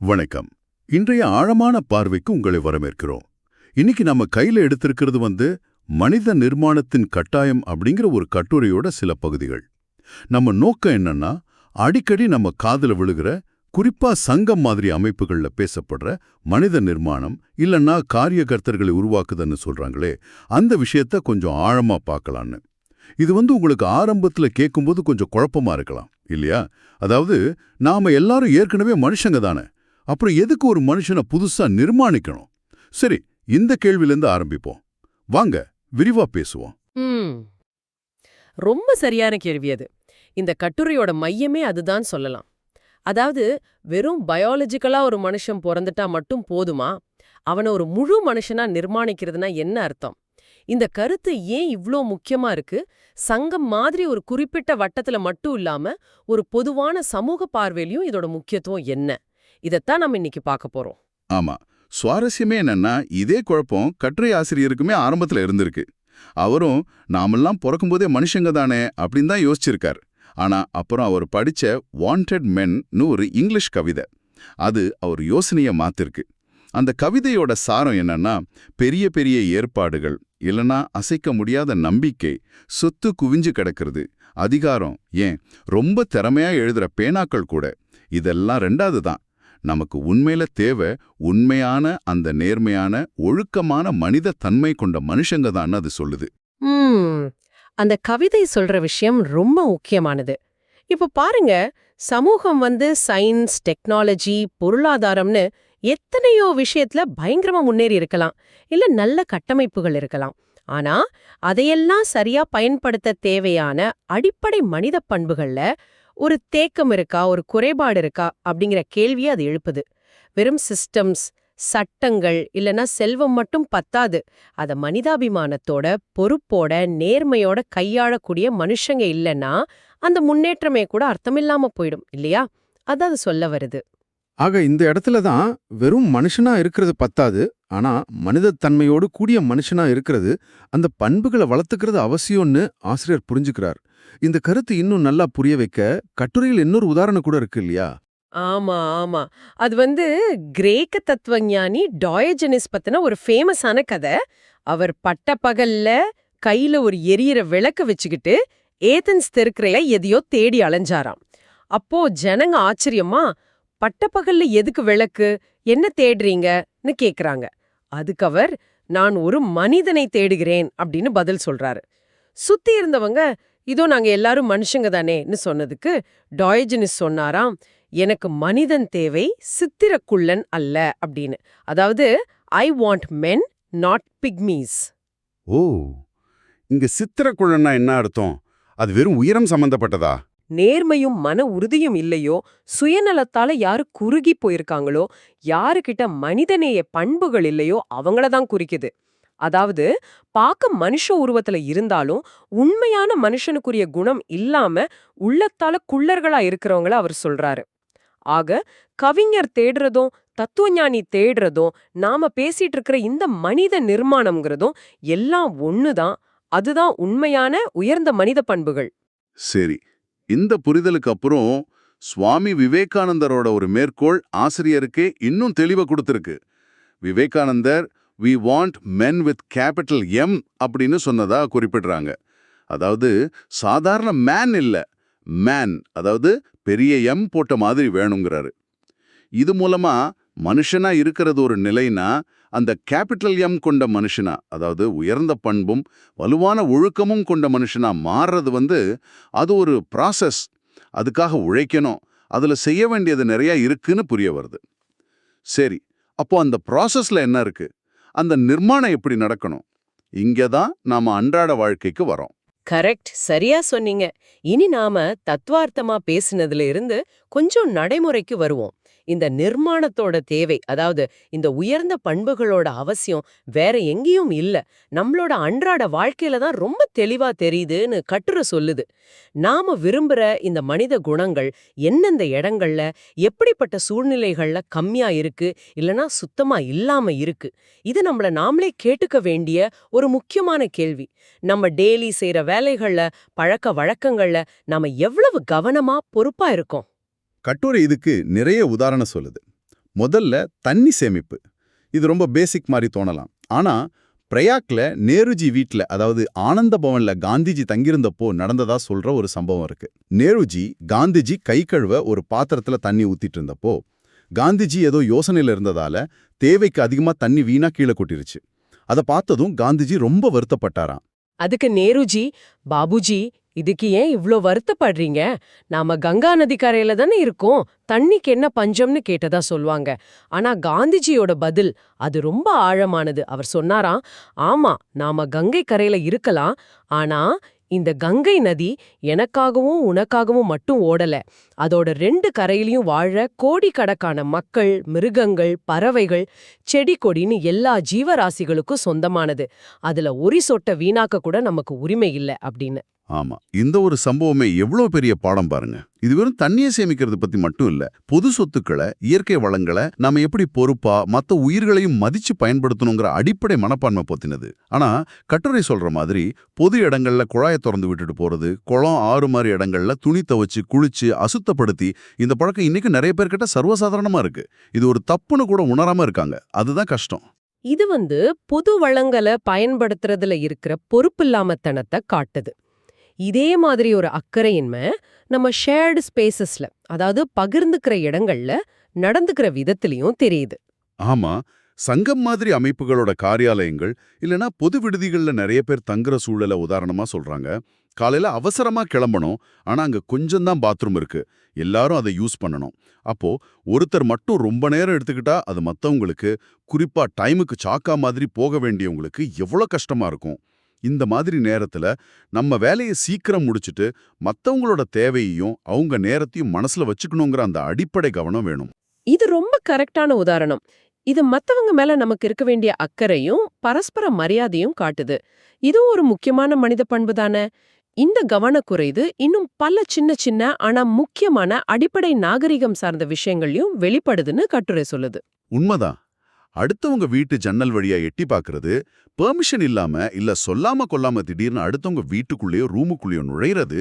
வணக்கம். இன்றைய ஆழமான பார்வைக்கு உங்களை வரவேற்கிறோம். இன்னைக்கு நம்ம கையில எடுத்திருக்கிறது வந்து மனித நிர்மாணத்தின் கட்டாயம் அப்படிங்கிற ஒரு கட்டுரையோட சில பகுதிகள். நம்ம நோக்கம் என்னன்னா அடிக்கடி நம்ம காதுல விழுகிற குறிப்பா சங்கம் மாதிரி அமைப்புகள்ல பேசப்படுற மனித நிர்மாணம் இல்லைன்னா காரியகர்த்தர்களை உருவாக்குதுன்னு சொல்றாங்களே அந்த விஷயத்த கொஞ்சம் ஆழமா பார்க்கலான்னு. இது வந்து உங்களுக்கு ஆரம்பத்துல கேட்கும்போது கொஞ்சம் குழப்பமா இருக்கலாம் இல்லையா? அதாவது நாம எல்லாரும் ஏற்கனவே மனுஷங்க தானே அப்புறம் எதுக்கு ஒரு மனுஷனை புதுசா நிர்மாணிக்கணும்? சரி இந்த கேள்வியிலேருந்து ஆரம்பிப்போம். வாங்க விரிவா பேசுவோம். ரொம்ப சரியான கேள்வி அது. இந்த கட்டுரையோட மையமே அதுதான் சொல்லலாம். அதாவது வெறும் பயாலஜிக்கலா ஒரு மனுஷன் பிறந்துட்டா மட்டும் போதுமா? அவனை ஒரு முழு மனுஷனா நிர்மாணிக்கிறதுனா என்ன அர்த்தம்? இந்த கருத்து ஏன் இவ்ளோ முக்கியமா இருக்கு? சங்கம் மாதிரி ஒரு குறிப்பிட்ட வட்டத்துல மட்டும் இல்லாம ஒரு பொதுவான சமூக பார்வையிலையும் இதோட முக்கியத்துவம் என்ன? இதைத்தான் நம்ம இன்னைக்கு பார்க்க போறோம். ஆமா. சுவாரஸ்யமே என்னன்னா இதே குழப்பம் கட்டுரை ஆசிரியருக்குமே ஆரம்பத்துல இருந்திருக்கு. அவரும் நாமெல்லாம் பிறக்கும்போதே மனுஷங்க தானே அப்படின்னு தான் யோசிச்சிருக்கார். ஆனா அப்புறம் அவர் படிச்ச வாண்டட் மென்னு ஒரு இங்கிலீஷ் கவிதை. அது அவர் யோசனைய மாத்திருக்கு. அந்த கவிதையோட சாரம் என்னன்னா பெரிய பெரிய ஏற்பாடுகள் இல்லனா அசைக்க முடியாத நம்பிக்கை சொத்து குவிஞ்சு கிடக்கிறது அதிகாரம் ஏன்? ரொம்ப திறமையா எழுதுற பேனாக்கள் கூட இதெல்லாம் ரெண்டாவது தான். நமக்கு உண்மையில தேவை உண்மையான அந்த நேர்மையான ஒழுக்கமான மனித தன்மை கொண்ட மனுஷங்க தான் அது சொல்லுது. அந்த கவிதை சொல்ற விஷயம் ரொம்ப முக்கியமானது. இப்ப பாருங்க சமூகம் வந்து சயின்ஸ் டெக்னாலஜி பொருளாதாரம்னு எத்தனையோ விஷயத்துல பயங்கரமா முன்னேறி இருக்கலாம். இல்ல நல்ல கட்டமைப்புகள் இருக்கலாம். ஆனா அதையெல்லாம் சரியா பயன்படுத்த தேவையான அடிப்படை மனித பண்புகள்ல ஒரு தேக்கம் இருக்கா ஒரு குறைபாடு இருக்கா அப்படிங்கிற கேள்வியை அது எழுப்புது. வெறும் சிஸ்டம்ஸ் சட்டங்கள் இல்லனா செல்வம் மட்டும் பத்தாது. அத மனிதாபிமானத்தோட பொறுப்போட நேர்மையோட கையாளக்கூடிய மனுஷங்க இல்லைன்னா அந்த முன்னேற்றமே கூட அர்த்தமில்லாம போயிடும் இல்லையா? அது அது சொல்ல வருது. ஆக இந்த இடத்துல தான் வெறும் மனுஷனா இருக்கிறது பத்தாது ஆனா மனிதத்தன்மையோடு கூடிய மனுஷனா இருக்கிறது அந்த பண்புகளை வளர்த்துக்கிறது அவசியம்னு ஆசிரியர் புரிஞ்சுக்கிறார். இந்த கருத்து இன்னும் நல்லா புரிய வைக்க கட்டுரையில் இன்னொரு உதாரணம் கூட இருக்கு இல்லையா? ஆமா ஆமா. அது வந்து கிரேக்க தத்துவஞானி டாயஜனிஸ் பத்தின ஒரு ஃபேமஸான கதை. அவர் பட்ட பகல்ல கையில ஒரு எரியற விளக்க வச்சுக்கிட்டு ஏதன்ஸ் தெருக்கிறையில எதையோ தேடி அலைஞ்சாராம். அப்போ ஜனங்க ஆச்சரியமா பட்டப்பகல்ல எதுக்கு விளக்கு? என்ன தேடுறீங்கன்னு கேக்குறாங்க. அதுக்கு அவர் நான் ஒரு மனிதனை தேடுகிறேன் அப்படின்னு பதில் சொல்றாரு. சுத்தி இருந்தவங்க இதோ நாங்க எல்லாரும் மனுஷங்க தானேன்னு சொன்னதுக்கு டாயஜனிஸ் சொன்னாராம் எனக்கு மனிதன் தேவை சித்திரக்குள்ளன் அல்ல அப்படின்னு. அதாவது I want men not pygmies ஓ இங்க சித்திரக்குழன்னா என்ன அர்த்தம்? அது வெறும் உயரம் சம்பந்தப்பட்டதா? நேர்மையும் மன உறுதியும் இல்லையோ? சுயநலத்தால யாரு குறுகி போயிருக்காங்களோ? யாருக்கிட்ட மனிதநேய பண்புகள் இல்லையோ? அவங்கள தான் குறிக்குது. அதாவது பார்க்க மனுஷ உருவத்துல இருந்தாலும் உண்மையான மனுஷனுக்குரிய குணம் இல்லாம உள்ளத்தால குள்ளர்களா இருக்கிறவங்கள அவர் சொல்றாரு. ஆக கவிஞர் தேடுறதும் தத்துவஞானி தேடுறதும் நாம பேசிட்டு இருக்கிற இந்த மனித நிர்மாணம்ங்கிறதும் எல்லாம் ஒண்ணுதான். அதுதான் உண்மையான உயர்ந்த மனித பண்புகள். சரி. இந்த புரிதலுக்கு அப்புறம் சுவாமி விவேகானந்தரோட ஒரு மேற்கோள் ஆசிரியருக்கே இன்னும் தெளிவை கொடுத்துருக்கு. Vivekanandar we want men with capital M அப்படின்னு சொன்னதா குறிப்பிடுறாங்க. அதாவது சாதாரண மேன் இல்ல. மேன் அதாவது பெரிய எம் போட்ட மாதிரி வேணுங்கிறாரு. இது மூலமா மனுஷனா இருக்கிறது ஒரு நிலைனா அந்த கேபிட்டல் எம் கொண்ட மனுஷனா அதாவது உயர்ந்த பண்பும் வலுவான ஒழுக்கமும் கொண்ட மனுஷனா மாறுறது வந்து அது ஒரு ப்ராசஸ் அதுக்காக உழைக்கணும். அதுல செய்ய வேண்டியது நிறைய இருக்குன்னு புரிய வருது. சரி அப்போ அந்த ப்ராசஸ்ல என்ன இருக்கு? அந்த நிர்மாணம் எப்படி நடக்கணும்? இங்க தான் நாம அன்றாட வாழ்க்கைக்கு வரோம். கரெக்ட் சரியா சொன்னீங்க. இனி நாம தத்துவார்த்தமா பேசினதுல இருந்து கொஞ்சம் நடைமுறைக்கு வருவோம். இந்த நிர்மாணத்தோட தேவை அதாவது இந்த உயர்ந்த பண்புகளோட அவசியம் வேற எங்கேயும் இல்ல. நம்மளோட அன்றாட வாழ்க்கையில தான் ரொம்ப தெளிவா தெரியுதுன்னு கட்டுரை சொல்லுது. நாம விரும்புற இந்த மனித குணங்கள் எந்தெந்த இடங்கள்ல எப்படிப்பட்ட சூழ்நிலைகள்ல கம்மியா இருக்கு இல்லனா சுத்தமா இல்லாம இருக்கு? இது நம்மள நாமளே கேட்டுக்க வேண்டிய ஒரு முக்கியமான கேள்வி. நம்ம டெய்லி செய்யற வேலைகள்ல பழக்க வழக்கங்கள்ல நாம எவ்வளவு கவனமா பொறுப்பா இருக்கோம்? கட்டுரை இதுக்கு நிறைய உதாரணம் சொல்லுது. முதல்ல தண்ணி சேமிப்பு. இது ரொம்ப பேசிக் மாதிரி தோணலாம். ஆனா பிரயாக்ல நேருஜி வீட்ல அதாவது ஆனந்த பவன்ல காந்திஜி தங்கியிருந்தப்போ நடந்ததா சொல்ற ஒரு சம்பவம் இருக்கு. நேருஜி காந்திஜி கை கழுவ ஒரு பாத்திரத்துல தண்ணி ஊத்திட்டு இருந்தப்போ காந்திஜி ஏதோ யோசனையில இருந்ததால தேவைக்கு அதிகமா தண்ணி வீணா கீழே கொட்டிருச்சு. அதை பார்த்ததும் காந்திஜி ரொம்ப வருத்தப்பட்டாராம். அதுக்கு நேருஜி பாபுஜி இதுக்கு ஏன் இவ்ளோ வருத்தப்படுறீங்க? நாம கங்கா நதி கரையில தானே இருக்கோம். தண்ணிக்கு என்ன பஞ்சம்னு கேட்டதா சொல்லுவாங்க. ஆனா காந்திஜியோட பதில் அது ரொம்ப ஆழமானது. அவர் சொன்னாராம் ஆமா நாம கங்கை கரையில இருக்கலாம். ஆனா இந்த கங்கை நதி எனக்காகவும் உனக்காகவும் மட்டும் ஓடல. அதோட ரெண்டு கரையிலயும் வாழ கோடிக்கணக்கான மக்கள் மிருகங்கள் பறவைகள் செடி கொடின்னு எல்லா ஜீவராசிகளுக்கும் சொந்தமானது. அதுல ஒரு சொட்ட வீணாக்க கூட நமக்கு உரிமை இல்ல அப்படின்னு. ஆமா. இந்த ஒரு சம்பவமே எவ்வளோ பெரிய பாடம் பாருங்க. இது வெறும் தண்ணியை சேமிக்கிறது பத்தி மட்டும் இல்ல. பொது சொத்துக்களை இயற்கை வளங்களை நாம எப்படி பொறுப்பா மத்த உயிர்களையும் மதிச்சு பயன்படுத்தணுங்கிற அடிப்படை மனப்பான்மை பத்தினது. ஆனா கட்டுரை சொல்ற மாதிரி பொது இடங்கள்ல குழாயை திறந்து விட்டுட்டு போறது குளம் ஆறு மாதிரி இடங்கள்ல துணி துவச்சு குளிச்சு அசுத்தப்படுத்தி இந்த பழக்கம் இன்னைக்கு நிறைய பேர்கிட்ட சர்வசாதாரணமா இருக்கு. இது ஒரு தப்புன்னு கூட உணராம இருக்காங்க. அதுதான் கஷ்டம். இது வந்து பொது வளங்களை பயன்படுத்துறதுல இருக்கிற பொறுப்பில்லாமத்தனத்தை காட்டுது. இதே மாதிரி ஒரு அக்கறையின்மை நம்ம ஷேர்டு ஸ்பேசஸ்ல அதாவது பகிர்ந்துக்கிற இடங்கள்ல நடந்துக்கிற விதத்திலையும் தெரியுது. ஆமா சங்கம் மாதிரி அமைப்புகளோட காரியாலயங்கள் இல்லனா பொது விடுதிகள்ல நிறைய பேர் தங்குற சூழலை உதாரணமா சொல்றாங்க. காலையில அவசரமா கிளம்பணும் ஆனா அங்க கொஞ்சம்தான் பாத்ரூம் இருக்கு. எல்லாரும் அதை யூஸ் பண்ணணும். அப்போ ஒருத்தர் மட்டும் ரொம்ப நேரம் எடுத்துக்கிட்டா அது மத்தவங்களுக்கு குறிப்பா டைமுக்கு சாக்கா மாதிரி போக வேண்டியவங்களுக்கு எவ்வளவு கஷ்டமா இருக்கும். இந்த மாதிரி நேரத்துல நம்ம வேலையை சீக்கிரம் முடிச்சிட்டு மத்தவங்களோட தேவையையும் அவங்க நேரத்தையும் மனசுல வச்சுக்கணுங்கிற அந்த அடிப்படை கவனம் வேணும். இது ரொம்ப கரெக்டான உதாரணம். இது மத்தவங்க மேல நமக்கு இருக்க வேண்டிய அக்கறையும் பரஸ்பர மரியாதையும் காட்டுது. இதுவும் ஒரு முக்கியமான மனித பண்பு தானே? இந்த கவனக்குறைது இன்னும் பல சின்ன சின்ன ஆனா முக்கியமான அடிப்படை நாகரிகம் சார்ந்த விஷயங்களையும் வெளிப்படுதுன்னு கட்டுரை சொல்லுது. உண்மைதான். அடுத்தவங்க வீட்டு ஜன்னல் வழியா எட்டி பார்க்கறது பெர்மிஷன் இல்லாம இல்ல சொல்லாம கொல்லாம திடீர்னு அடுத்தவங்க வீட்டுக்குள்ளேயோ ரூமுக்குள்ளேயோ நுழையிறது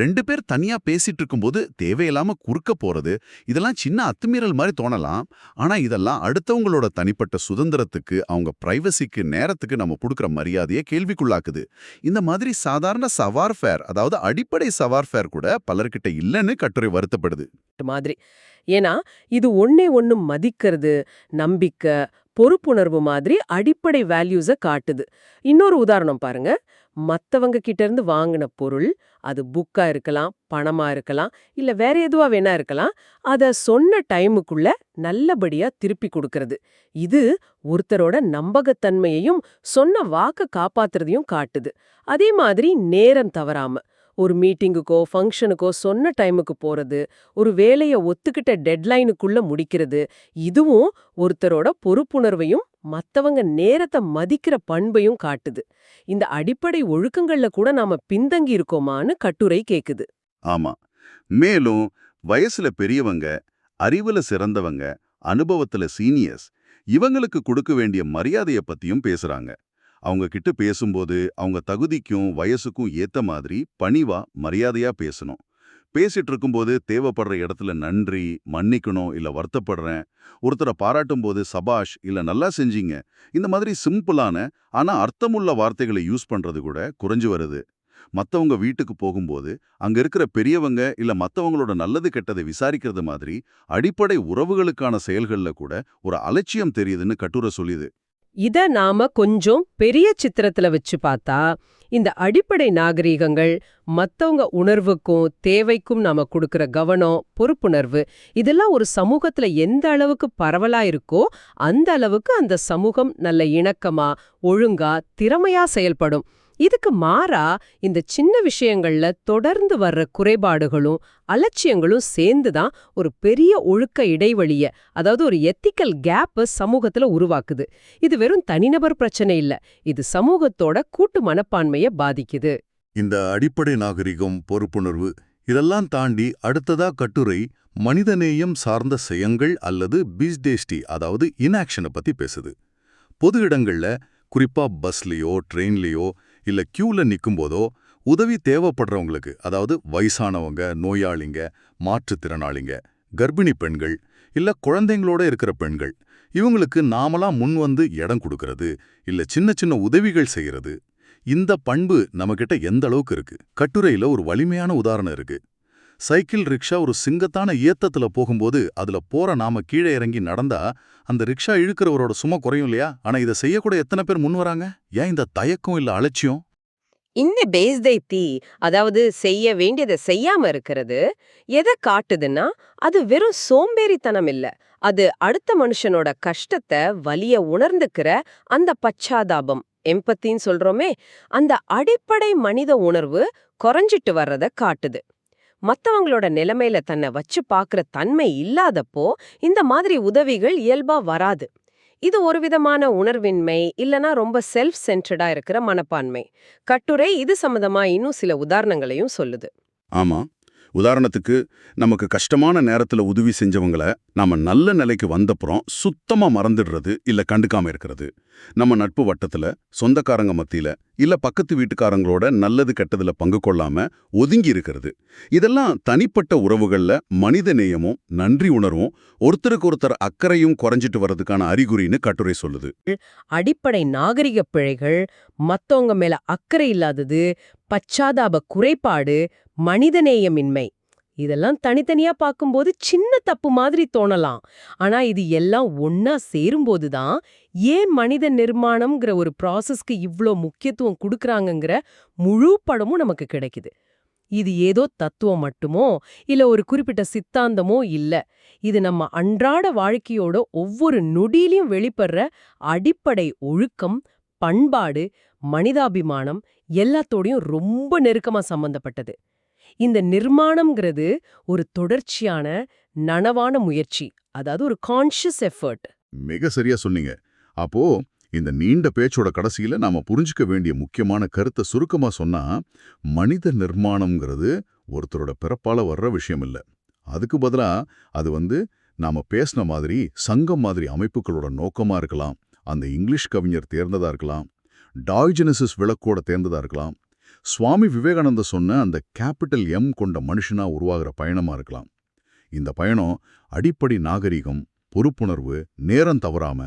ரெண்டு பேர் தனியா பேசிட்டு இருக்கும்போது தேவையில்லாம குறுக்க போறது இதெல்லாம் சின்ன அத்துமீறல் மாதிரி தோணலாம். ஆனா இதெல்லாம் அடுத்தவங்களோட தனிப்பட்ட சுதந்திரத்துக்கு அவங்க பிரைவசிக்கு நேரத்துக்கு நம்ம கொடுக்குற மரியாதையை கேள்விக்குள்ளாக்குது. இந்த மாதிரி சாதாரண சவார் ஃபேர் அதாவது அடிப்படை சவார் ஃபேர் கூட பலர்கிட்ட இல்லைன்னு கட்டுரை வருத்தப்படுது. மாதிரி. ஏன்னா இது ஒன்னே ஒண்ணு மதிக்கிறது நம்பிக்கை பொறுப்புணர்வு மாதிரி அடிப்படை வேல்யூஸ காட்டுது. இன்னொரு உதாரணம் பாருங்க. மத்தவங்க கிட்ட இருந்து வாங்கின பொருள் அது புக்கா இருக்கலாம் பணமா இருக்கலாம் இல்ல வேற எதுவா வேணா இருக்கலாம் அத சொன்ன டைமுக்குள்ள நல்லபடியா திருப்பி கொடுக்கறது. இது ஒருத்தரோட நம்பகத்தன்மையையும் சொன்ன வாக்க காப்பாத்துறதையும் காட்டுது. அதே மாதிரி நேரம் தவறாம. ஒரு மீட்டிங்குக்கோ ஃபங்க்ஷனுக்கோ சொன்ன டைமுக்கு போறது ஒரு வேலைய ஒத்துக்கிட்ட டெட்லைனுக்குள்ள முடிக்கிறது இதுவும் ஒருத்தரோட பொறுப்புணர்வையும் மத்தவங்க நேரத்தை மதிக்கிற பண்பையும் காட்டுது. இந்த அடிப்படை ஒழுக்கங்கள்ல கூட நாம பின்தங்கி இருக்கோமான்னு கட்டுரை கேக்குது. ஆமா. மேலும் வயசுல பெரியவங்க அறிவுல சிறந்தவங்க அனுபவத்துல சீனியர்ஸ் இவங்களுக்கு கொடுக்க வேண்டிய மரியாதைய பத்தியும் பேசுறாங்க. அவங்க கிட்ட பேசும்போது அவங்க தகுதிக்கும் வயசுக்கும் ஏத்த மாதிரி பணிவா மரியாதையா பேசணும். பேசிட்டு இருக்கும்போது தேவைப்படுற இடத்துல நன்றி மன்னிக்கணும் இல்ல வருத்தப்படுறேன் ஒருத்தரை பாராட்டும் போது சபாஷ் இல்ல நல்லா செஞ்சீங்க இந்த மாதிரி சிம்பிளான ஆனா அர்த்தமுள்ள வார்த்தைகளை யூஸ் பண்றது கூட குறைஞ்சு வருது. மத்தவங்க வீட்டுக்கு போகும்போது அங்க இருக்கிற பெரியவங்க இல்ல மத்தவங்களோட நல்லது கெட்டதை விசாரிக்கிறது மாதிரி அடிப்படை உறவுகளுக்கான செயல்கள்ல கூட ஒரு அலட்சியம் தெரியுதுன்னு கட்டுரை சொல்லிது. இத நாம கொஞ்சம் பெரிய சித்திரத்துல வச்சு பார்த்தா இந்த அடிப்படை நாகரீகங்கள் மத்தவங்க உணர்வுக்கும் தேவைக்கும் நாம கொடுக்கிற கவனம் பொறுப்புணர்வு இதெல்லாம் ஒரு சமூகத்துல எந்த அளவுக்கு பரவலா இருக்கோ அந்த அளவுக்கு அந்த சமூகம் நல்ல இணக்கமா ஒழுங்கா திறமையா செயல்படும். இதுக்கு மாறா இந்த சின்ன விஷயங்கள்ல தொடர்ந்து வர்ற குறைபாடுகளும் அலட்சியங்களும் சேர்ந்து தான் ஒரு பெரிய ஒழுக்க இடைவெளிய அதாவது ஒரு எத்திக்கல் கேப் சமூகத்துல உருவாக்குது. இது வெறும் தனிநபர் பிரச்சனை இல்ல இது சமூகத்தோட கூட்டு மனப்பான்மைய பாதிக்குது. இந்த அடிப்படை நாகரிகம் பொறுப்புணர்வு இதெல்லாம் தாண்டி அடுத்ததா கட்டுரை மனிதநேயம் சார்ந்த செயங்கள் அல்லது பீஸ்டேஸ்டி அதாவது இன்ஆக்ஷனை பத்தி பேசுது. பொது இடங்கள்ல குறிப்பா பஸ்லயோ ட்ரெயின்லயோ இல்ல கியூல நிக்கும்போதோ உதவி தேவைப்படுறவங்களுக்கு அதாவது வயசானவங்க நோயாளிங்க மாற்றுத்திறனாளிங்க கர்ப்பிணி பெண்கள் இல்ல குழந்தைங்களோட இருக்கிற பெண்கள் இவங்களுக்கு நாமலாம் முன் வந்து இடம் கொடுக்கறது இல்ல சின்ன சின்ன உதவிகள் செய்யறது இந்த பண்பு நம்மகிட்ட எந்த அளவுக்கு இருக்கு? கட்டுரையில ஒரு வலிமையான உதாரணம் இருக்கு. சைக்கிள் ரிக்ஷா ஒரு சிங்கத்தான ஏத்தத்துல போகும்போது அதுல போற நாம கீழே இறங்கி நடந்தா அந்த ரிக்ஷா இழுக்கிறவரோட சும்மா குறையும் இல்லையா? ஆனா இதை செய்யக்கூட எத்தனை பேர் முன் வராங்க? ஏன் இந்த தயக்கம் இல்லை அலட்சியம்? இந்த பேஸ்தை தீ அதாவது செய்ய வேண்டியதை செய்யாம இருக்கிறது எதை காட்டுதுன்னா அது வெறும் சோம்பேறித்தனம் இல்ல. அது அடுத்த மனுஷனோட கஷ்டத்தை வலிய உணர்ந்துக்கிற அந்த பச்சாதாபம். எம்பத்தின்னு சொல்றோமே அந்த அடிப்படை மனித உணர்வு குறைஞ்சிட்டு வர்றத காட்டுது. மத்தவங்களோட நிலைமையில தன்னை வச்சு பாக்குற தன்மை இல்லாதப்போ இந்த மாதிரி உதவிகள் இயல்பா வராது. இது ஒரு விதமான உணர்வின்மை இல்லனா ரொம்ப செல்ஃப் சென்டர்டா இருக்கிற மனப்பான்மை. கட்டுரை இது சம்பந்தமா இன்னும் சில உதாரணங்களையும் சொல்லுது. ஆமா. உதாரணத்துக்கு நமக்கு கஷ்டமான நேரத்துல உதவி செஞ்சவங்கள நாம நல்ல நிலைக்கு வந்தப்புறம் சுத்தமா மறந்துடுறது இல்ல கண்டுக்காம இருக்கிறது. நம்ம நட்பு வட்டத்துல சொந்தக்காரங்க மத்தியில இல்ல பக்கத்து வீட்டுக்காரங்களோட நல்லது கெட்டதுல பங்கு கொள்ளாம ஒதுங்கி இருக்கிறது. இதெல்லாம் தனிப்பட்ட உறவுகள்ல மனித நேயமும் நன்றி உணர்வும் ஒருத்தருக்கு ஒருத்தர் அக்கறையும் குறைஞ்சிட்டு வர்றதுக்கான அறிகுறின்னு கட்டுரை சொல்லுது. அடிப்படை நாகரிக பிழைகள் மத்தவங்க மேல அக்கறை இல்லாதது பச்சாதாப குறைபாடு மனிதநேயமின்மை. இதெல்லாம் தனித்தனியா பார்க்கும்போது சின்ன தப்பு மாதிரி தோணலாம். ஆனா இது எல்லாம் ஒன்னா சேரும்போது தான் ஏன் மனித நிர்மாணம்ங்கிற ஒரு ப்ராசஸ்க்கு இவ்ளோ முக்கியத்துவம் கொடுக்குறாங்கங்கிற முழு படமும் நமக்கு கிடைக்குது. இது ஏதோ தத்துவம் மட்டுமோ இல்ல ஒரு குறிப்பிட்ட சித்தாந்தமோ இல்ல. இது நம்ம அன்றாட வாழ்க்கையோட ஒவ்வொரு நொடியிலையும் வெளிப்படுற அடிப்படை ஒழுக்கம் பண்பாடு மனிதாபிமானம் எல்லாத்தோடையும் ரொம்ப நெருக்கமா சம்பந்தப்பட்டது. இந்த நிர்மாணம்ங்கிறது ஒரு தொடர்ச்சியான நனவான முயற்சி அதாவது ஒரு கான்ஷியஸ் எஃபர்ட் மிக சரியா சொன்னீங்க. அப்போ இந்த நீண்ட பேச்சோட கடைசியில நாம புரிஞ்சுக்க வேண்டிய முக்கியமான கருத்தை சுருக்கமா சொன்னா மனித நிர்மாணம்ங்கிறது ஒருத்தரோட பிறப்பால வர்ற விஷயம் இல்ல. அதுக்கு பதிலா அது வந்து நாம பேசின மாதிரி சங்கம் மாதிரி அமைப்புகளோட நோக்கமா இருக்கலாம். அந்த இங்கிலீஷ் கவிஞர் தேர்ந்ததா இருக்கலாம் டாய்ஜெனசிஸ் விளக்கோட தேர்ந்ததா இருக்கலாம் சுவாமி விவேகானந்த சொன்ன அந்த கேபிட்டல் எம் கொண்ட மனுஷனா உருவாகிற பயணமா இருக்கலாம். இந்த பயணம் அடிப்படை நாகரிகம் பொறுப்புணர்வு நேரம் தவறாம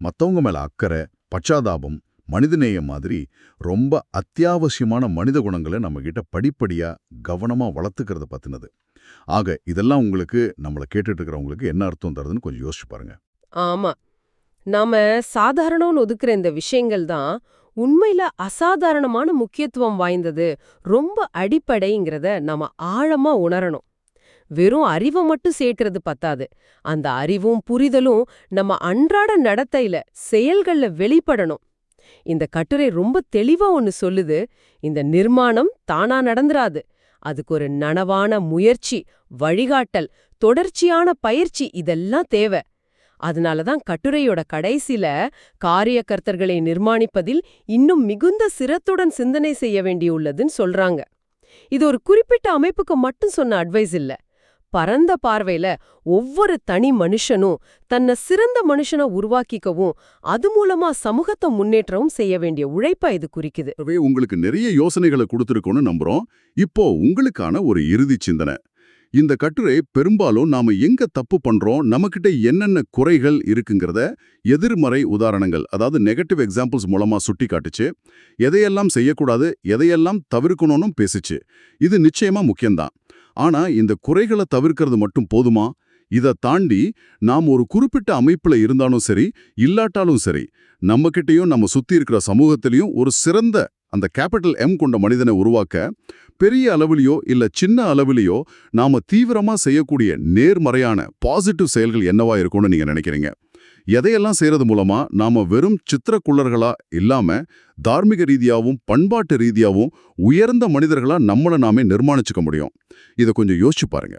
மத்தவங்க மேல அக்கறை பச்சாதாபம் மனிதநேயம் மாதிரி ரொம்ப அத்தியாவசியமான மனித குணங்களை நம்ம கிட்ட படிப்படியா கவனமா வளர்த்துக்கிறத பத்தினது. ஆக இதெல்லாம் உங்களுக்கு நம்மளை கேட்டுட்டு இருக்கிறவங்களுக்கு என்ன அர்த்தம் தருதுன்னு கொஞ்சம் யோசிச்சு பாருங்க. ஆமா. நாம சாதாரணம்னு ஒதுக்குற இந்த விஷயங்கள் தான் உண்மையில அசாதாரணமான முக்கியத்துவம் வாய்ந்தது ரொம்ப அடிப்படைங்கிறத நாம ஆழமா உணரணும். வெறும் அறிவை மட்டும் சேர்க்கறது பத்தாது. அந்த அறிவும் புரிதலும் நம்ம அன்றாட நடத்தையில செயல்கள்ல வெளிப்படணும். இந்த கட்டுரை ரொம்ப தெளிவா ஒன்னு சொல்லுது இந்த நிர்மாணம் தானா நடந்துராது. அதுக்கு ஒரு நனவான முயற்சி வழிகாட்டல் தொடர்ச்சியான பயிற்சி இதெல்லாம் தேவை. அதனால தான் கட்டுரையோட கடைசில காரியகர்த்தர்களை நிர்மாணிப்பதில் இன்னும் மிகுந்த சிரத்துடன் சிந்தனை செய்ய வேண்டியுள்ளதுன்னு சொல்றாங்க. இது ஒரு குறிப்பிட்ட அமைப்புக்கு மட்டும் சொன்ன அட்வைஸ் இல்ல. பரந்த பார்வையில ஒவ்வொரு தனி மனுஷனும் தன்னை சிறந்த மனுஷனை உருவாக்கிக்கவும் அது மூலமா சமூகத்தை முன்னேற்றவும் செய்ய வேண்டிய உழைப்பா இது குறிக்குது. உங்களுக்கு நிறைய யோசனைகளை கொடுத்துருக்கோன்னு நம்புறோம். இப்போ உங்களுக்கான ஒரு இறுதி சிந்தனை. இந்த கட்டுரை பெரும்பாலும் நாம எங்க தப்பு பண்றோம்? நம்மகிட்ட என்னென்ன குறைகள் இருக்குங்கிறத எதிர்மறை உதாரணங்கள் அதாவது நெகட்டிவ் எக்ஸாம்பிள்ஸ் மூலமா சுட்டி காட்டுச்சு எதையெல்லாம் செய்யக்கூடாது எதையெல்லாம் தவிர்க்கணும்னு பேசுச்சு. இது நிச்சயமா முக்கியம்தான். ஆனா இந்த குறைகளை தவிர்க்கிறது மட்டும் போதுமா? இதை தாண்டி நாம் ஒரு குறிப்பிட்ட அமைப்புல இருந்தாலும் சரி இல்லாட்டாலும் சரி நம்மகிட்டயும் நம்ம சுத்தி இருக்கிற சமூகத்திலையும் ஒரு சிறந்த அந்த கேபிட்டல் எம் கொண்ட மனிதனை உருவாக்க பெரிய அளவிலேயோ இல்லை சின்ன அளவிலேயோ நாம தீவிரமா செய்யக்கூடிய நேர்மறையான பாசிட்டிவ் செயல்கள் என்னவா இருக்கும்னு நீங்க நினைக்கிறீங்க? எதையெல்லாம் செய்யறது மூலமா நாம வெறும் சித்திரக்குள்ளர்களாக இல்லாம தார்மீக ரீதியாகவும் பண்பாட்டு ரீதியாகவும் உயர்ந்த மனிதர்களா நம்மளை நாமே நிர்மாணிச்சுக்க முடியும். இதை கொஞ்சம் யோசிச்சு பாருங்க.